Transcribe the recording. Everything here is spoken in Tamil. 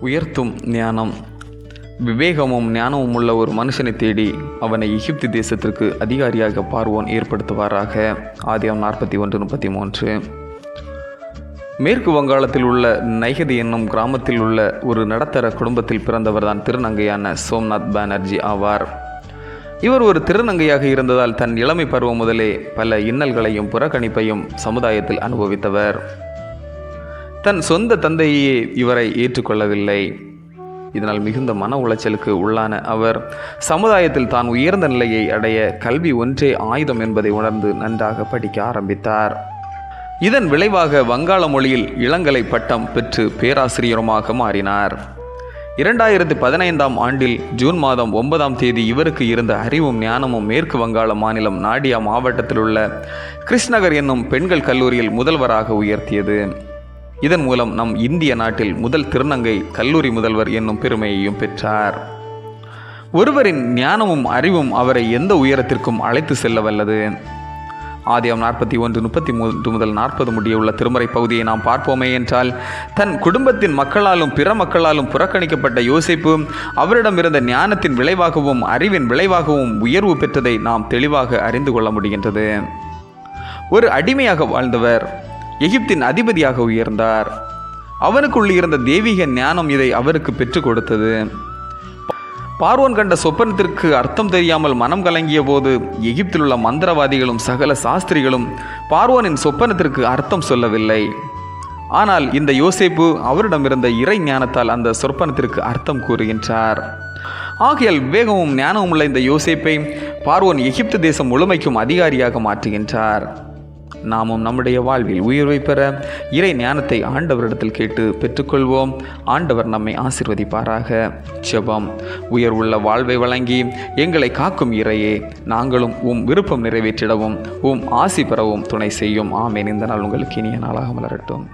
உயர்த்தும் ஞானம். விவேகமும் ஞானமும் உள்ள ஒரு மனுஷனை தேடி அவனை எகிப்து தேசத்திற்கு அதிகாரியாக பார்வோன் ஏற்படுத்துவாராக. ஆதியம் நாற்பத்தி ஒன்று முப்பத்தி மூன்று. மேற்கு வங்காளத்தில் உள்ள நைகதி என்னும் கிராமத்தில் உள்ள ஒரு நடுத்தர குடும்பத்தில் பிறந்தவர்தான் திருநங்கையான சோம்நாத் பானர்ஜி ஆவார். இவர் ஒரு திருநங்கையாக இருந்ததால் தன் இளமை பருவம் முதலே பல இன்னல்களையும் புறக்கணிப்பையும் சமுதாயத்தில் அனுபவித்தவர். தன் சொந்த தந்தையே இவரை ஏற்றுக்கொள்ளவில்லை. இதனால் மிகுந்த மன உளைச்சலுக்கு உள்ளான அவர் சமுதாயத்தில் தான் உயர்ந்த நிலையை அடைய கல்வி ஒன்றே ஆயுதம் என்பதை உணர்ந்து நன்றாக படிக்க ஆரம்பித்தார். இதன் விளைவாக வங்காள மொழியில் இளங்கலை பட்டம் பெற்று பேராசிரியருமாக மாறினார். இரண்டாயிரத்தி பதினைந்தாம் ஆண்டில் ஜூன் மாதம் ஒன்பதாம் தேதி இவருக்கு இருந்த அறிவும் ஞானமும் மேற்கு வங்காள மாநிலம் நாடியா மாவட்டத்தில் உள்ள கிருஷ்ணகர் என்னும் பெண்கள் கல்லூரியில் முதல்வராக உயர்த்தியது. இதன் மூலம் நம் இந்திய நாட்டில் முதல் திருநங்கை கல்லூரி முதல்வர் என்னும் பெருமையையும் பெற்றார். ஒருவரின் ஞானமும் அறிவும் அவரை எந்த உயரத்திற்கும் அழைத்து செல்ல வல்லது? ஆதியம் நாற்பத்தி ஒன்று முப்பத்தி மூன்று முதல் நாற்பது முடியுள்ள திருமறை பகுதியை நாம் பார்ப்போமே என்றால் தன் குடும்பத்தின் மக்களாலும் பிற மக்களாலும் புறக்கணிக்கப்பட்ட யோசிப்பு அவரிடம் இருந்த ஞானத்தின் விளைவாகவும் அறிவின் விளைவாகவும் உயர்வு பெற்றதை நாம் தெளிவாக அறிந்து கொள்ள முடிகின்றது. ஒரு அடிமையாக வாழ்ந்தவர் எகிப்தின் அதிபதியாக உயர்ந்தார். அவனுக்குள் இருந்த தெய்வீக ஞானம் இதை அவருக்கு பெற்றுக் கொடுத்தது. பார்வன் கண்ட சொப்பனத்திற்கு அர்த்தம் தெரியாமல் மனம் கலங்கிய போது எகிப்தில் உள்ள மந்திரவாதிகளும் சகல சாஸ்திரிகளும் பார்வோனின் சொப்பனத்திற்கு அர்த்தம் சொல்லவில்லை. ஆனால் இந்த யோசேப்பு அவரிடமிருந்த இறை ஞானத்தால் அந்த சொற்பனத்திற்கு அர்த்தம் கூறுகின்றார். ஆகையால் விவேகமும் ஞானமும் உள்ள இந்த யோசேப்பை பார்வோன் எகிப்து தேசம் முழுமைக்கும் அதிகாரியாக மாற்றுகின்றார். நாமும் நம்முடைய வாழ்வில் உயர்வை பெற இறை ஞானத்தை ஆண்டவரிடத்தில் கேட்டு பெற்றுக்கொள்வோம். ஆண்டவர் நம்மை ஆசிர்வதிப்பாராக. ஜெபம். உயர்வுள்ள வாழ்வை வழங்கி எங்களை காக்கும் இறையே நாங்களும் உம் விருப்பம் நிறைவேற்றிடவும் உம் ஆசி பெறவும் துணை செய்யும். ஆமேன். இந்த நாள் உங்களுக்கு இனிய நாளாக மலரட்டும்.